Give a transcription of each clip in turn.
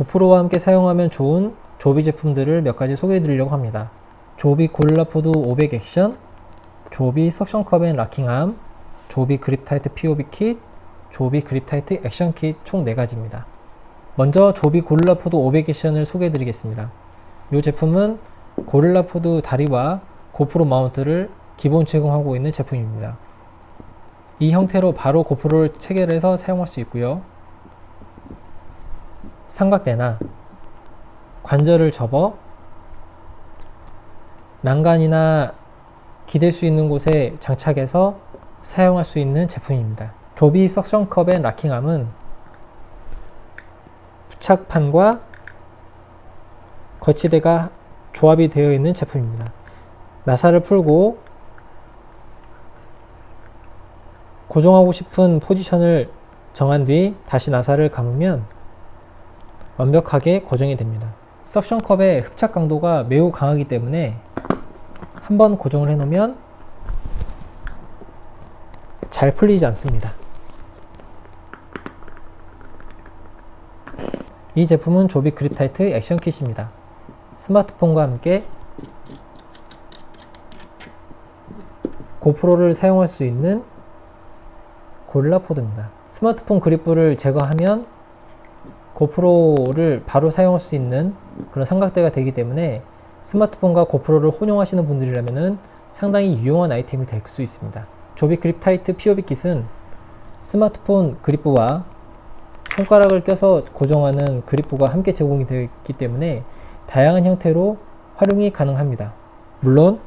고프로와 함께 사용하면 좋은 조비 제품들을 몇 가지 소개해 드리려고 합니다. 조비 고릴라포드 500 액션, 조비 석션 컵앤 락킹암, 조비 그립 타이트 POB 킷, 조비 그립 타이트 액션 킷 총 4가지입니다. 먼저 조비 고릴라 포드 500 액션을 소개해 드리겠습니다. 이 제품은 고릴라 포드 다리와 고프로 마운트를 기본 제공하고 있는 제품입니다. 이 형태로 바로 고프로를 체결해서 사용할 수 있고요. 삼각대나 관절을 접어 난간이나 기댈 수 있는 곳에 장착해서 사용할 수 있는 제품입니다. 조비 석션컵 앤 락킹암은 부착판과 거치대가 조합이 되어 있는 제품입니다. 나사를 풀고 고정하고 싶은 포지션을 정한 뒤 다시 나사를 감으면 완벽하게 고정이 됩니다. 석션컵의 흡착 강도가 매우 강하기 때문에 한번 고정을 해 놓으면 잘 풀리지 않습니다. 이 제품은 조비 그립 타이트 액션 킷입니다. 스마트폰과 함께 고프로를 사용할 수 있는 고릴라 포드입니다. 스마트폰 그립부를 제거하면 고프로를 바로 사용할 수 있는 그런 삼각대가 되기 때문에 스마트폰과 고프로를 혼용하시는 분들이라면 상당히 유용한 아이템이 될 수 있습니다. 조비 그립 타이트 POB 킷은 스마트폰 그립부와 손가락을 껴서 고정하는 그립부가 함께 제공이 되어 있기 때문에 다양한 형태로 활용이 가능합니다. 물론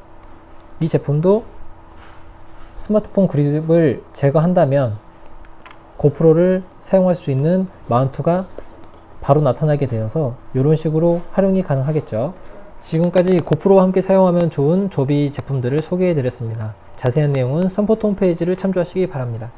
이 제품도 스마트폰 그립을 제거한다면 고프로를 사용할 수 있는 마운트가 바로 나타나게 되어서 이런 식으로 활용이 가능하겠죠. 지금까지 고프로와 함께 사용하면 좋은 조비 제품들을 소개해 드렸습니다. 자세한 내용은 선포트 홈페이지를 참조하시기 바랍니다.